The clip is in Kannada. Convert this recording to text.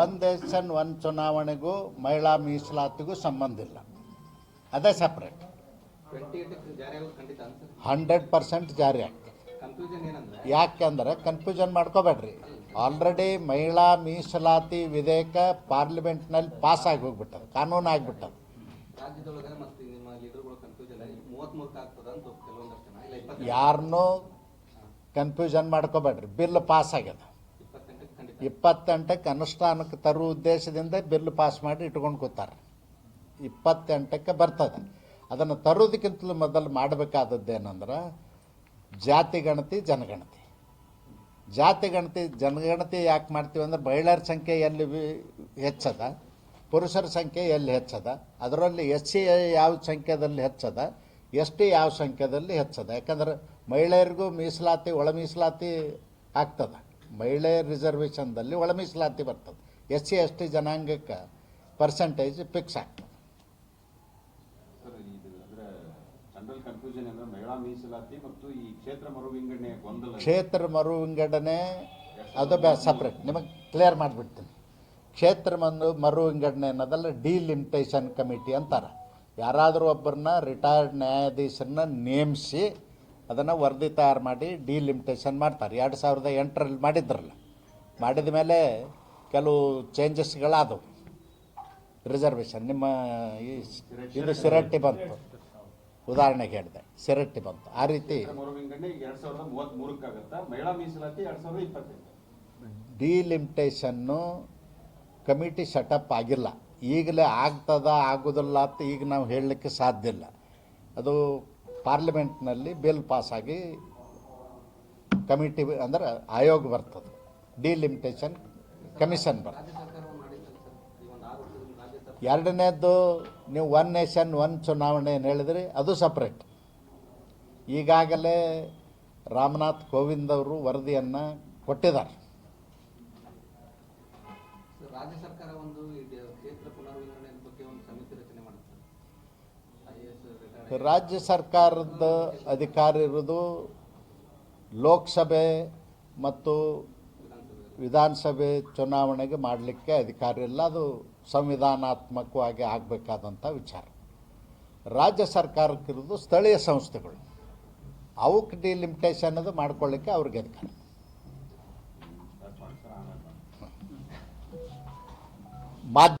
ಒನ್ ದೇಶನ್ ಒನ್ ಚುನಾವಣೆಗೂ ಮಹಿಳಾ ಮೀಸಲಾತಿಗೂ ಸಂಬಂಧ ಇಲ್ಲ. ಅದೇ ಸಪ್ರೇಟ್ ಹಂಡ್ರೆಡ್ ಪರ್ಸೆಂಟ್ ಜಾರಿ ಆಗ್ತದೆ. ಯಾಕೆಂದ್ರೆ ಕನ್ಫ್ಯೂಷನ್ ಮಾಡ್ಕೋಬೇಡ್ರಿ. ಆಲ್ರೆಡಿ ಮಹಿಳಾ ಮೀಸಲಾತಿ ವಿಧೇಯಕ ಪಾರ್ಲಿಮೆಂಟ್ನಲ್ಲಿ ಪಾಸ್ ಆಗಿ ಹೋಗ್ಬಿಟ್ಟದ ಕಾನೂನು ಆಗಿಬಿಟ್ಟದ. ಯಾರನ್ನೂ ಕನ್ಫ್ಯೂಷನ್ ಮಾಡ್ಕೋಬೇಡ್ರಿ. ಬಿಲ್ ಪಾಸ್ ಆಗ್ಯದ. ಇಪ್ಪತ್ತೆಂಟಕ್ಕೆ ಅನುಷ್ಠಾನಕ್ಕೆ ತರುವ ಉದ್ದೇಶದಿಂದ ಬಿಲ್ ಪಾಸ್ ಮಾಡಿ ಇಟ್ಕೊಂಡು ಕೂತಾರೆ. ಇಪ್ಪತ್ತೆಂಟಕ್ಕೆ ಬರ್ತದೆ. ಅದನ್ನು ತರೋದಕ್ಕಿಂತಲೂ ಮೊದಲು ಮಾಡಬೇಕಾದದ್ದೇನೆಂದ್ರೆ ಜಾತಿ ಗಣತಿ, ಜನಗಣತಿ. ಜಾತಿ ಗಣತಿ, ಜನಗಣತಿ ಯಾಕೆ ಮಾಡ್ತೀವಿ ಅಂದ್ರೆ ಮಹಿಳೆಯರ ಸಂಖ್ಯೆ ಎಲ್ಲಿ ಹೆಚ್ಚದ, ಪುರುಷರ ಸಂಖ್ಯೆ ಎಲ್ಲಿ ಹೆಚ್ಚದ, ಅದರಲ್ಲಿ ಎಸ್ ಸಿ ಯಾವ ಸಂಖ್ಯೆದಲ್ಲಿ ಹೆಚ್ಚದ, ಎಸ್ ಟಿ ಯಾವ ಸಂಖ್ಯೆದಲ್ಲಿ ಹೆಚ್ಚದ. ಯಾಕಂದ್ರೆ ಮಹಿಳೆಯರಿಗೂ ಮೀಸಲಾತಿ, ಒಳ ಮೀಸಲಾತಿ ಆಗ್ತದೆ. ಮಹಿಳೆಯರ ರಿಸರ್ವೇಷನ್ದಲ್ಲಿ ಒಳ ಮೀಸಲಾತಿ ಬರ್ತದೆ. ಎಸ್ ಸಿ ಎಸ್ ಟಿ ಜನಾಂಗಕ್ಕೆ ಪರ್ಸೆಂಟೇಜ್ ಫಿಕ್ಸ್ ಆಗ್ತದೆ. ಕ್ಷೇತ್ರ ಮರು ಕ್ಷೇತ್ರ ವಿಂಗಡಣೆ ಅದು ಬ್ಯಾ ಸಪ್ರೇಟ್ ನಿಮಗೆ ಕ್ಲಿಯರ್ ಮಾಡಿಬಿಡ್ತೀನಿ. ಕ್ಷೇತ್ರ ಮರು ಮರು ವಿಂಗಡಣೆ ಅನ್ನೋದಲ್ಲ ಡಿಲಿಮಿಟೇಷನ್ ಕಮಿಟಿ ಅಂತಾರೆ. ಯಾರಾದರೂ ಒಬ್ಬರನ್ನ ರಿಟೈರ್ಡ್ ನ್ಯಾಯಾಧೀಶರನ್ನ ನೇಮಿಸಿ ಅದನ್ನು ವರದಿ ತಯಾರು ಮಾಡಿ ಡಿಲಿಮಿಟೇಷನ್ ಮಾಡ್ತಾರೆ. ಎರಡು ಸಾವಿರದ ಎಂಟರಲ್ಲಿ ಮಾಡಿದ್ರಲ್ಲ. ಮಾಡಿದ ಮೇಲೆ ಕೆಲವು ಚೇಂಜಸ್ಗಳಾದವು ರಿಸರ್ವೇಷನ್ ನಿಮ್ಮ ಈ ಇದು ಸಿರಟ್ಟಿ ಬಂತು. ಉದಾಹರಣೆಗೆ ಹೇಳಿದೆ, ಸಿರಟ್ಟಿ ಬಂತು. ಆ ರೀತಿ ಡಿಲಿಮಿಟೇಷನ್ನು ಕಮಿಟಿ ಸೆಟಪ್ ಆಗಿಲ್ಲ. ಈಗಲೇ ಆಗ್ತದ, ಆಗೋದಿಲ್ಲ ಅಂತ ಈಗ ನಾವು ಹೇಳಲಿಕ್ಕೆ ಸಾಧ್ಯ ಇಲ್ಲ. ಅದು ಪಾರ್ಲಿಮೆಂಟ್ನಲ್ಲಿ ಬಿಲ್ ಪಾಸಾಗಿ ಕಮಿಟಿ ಅಂದ್ರೆ ಆಯೋಗ ಬರ್ತದೆ. ಡಿಲಿಮಿಟೇಷನ್ ಕಮಿಷನ್ ಬರ್ತದೆ. ಎರಡನೇದ್ದು ನೀವು ಒನ್ ನೇಷನ್ ಒನ್ ಚುನಾವಣೆ ಏನು ಹೇಳಿದ್ರಿ, ಅದು ಸಪ್ರೇಟ್ ಈಗಾಗಲೇ ರಾಮನಾಥ್ ಕೋವಿಂದ್ ಅವರು ವರದಿಯನ್ನು ಕೊಟ್ಟಿದ್ದಾರೆ. ಸರ್ಕಾರ ಒಂದು ಕ್ಷೇತ್ರ ಪುನರ್ವಿಂಗಡಣೆ ಬಗ್ಗೆ ಒಂದು ಸಮಿತಿ ರಚನೆ ಮಾಡುತ್ತೆ. ರಾಜ್ಯ ಸರ್ಕಾರದ ಅಧಿಕಾರ ಇರೋದು ಲೋಕಸಭೆ ಮತ್ತು ವಿಧಾನಸಭೆ ಚುನಾವಣೆಗೆ ಮಾಡಲಿಕ್ಕೆ ಅಧಿಕಾರ ಇಲ್ಲ. ಅದು ಸಂವಿಧಾನಾತ್ಮಕವಾಗಿ ಆಗಬೇಕಾದಂಥ ವಿಚಾರ. ರಾಜ್ಯ ಸರ್ಕಾರಕ್ಕಿರೋದು ಸ್ಥಳೀಯ ಸಂಸ್ಥೆಗಳು. ಅವಕ್ಕೆ ಡಿಲಿಮಿಟೇಷನ್ ಅದು ಮಾಡ್ಕೊಳ್ಳಿಕ್ಕೆ ಅವ್ರಿಗೆ ಅಧಿಕಾರ. ಮಾಧ್ಯ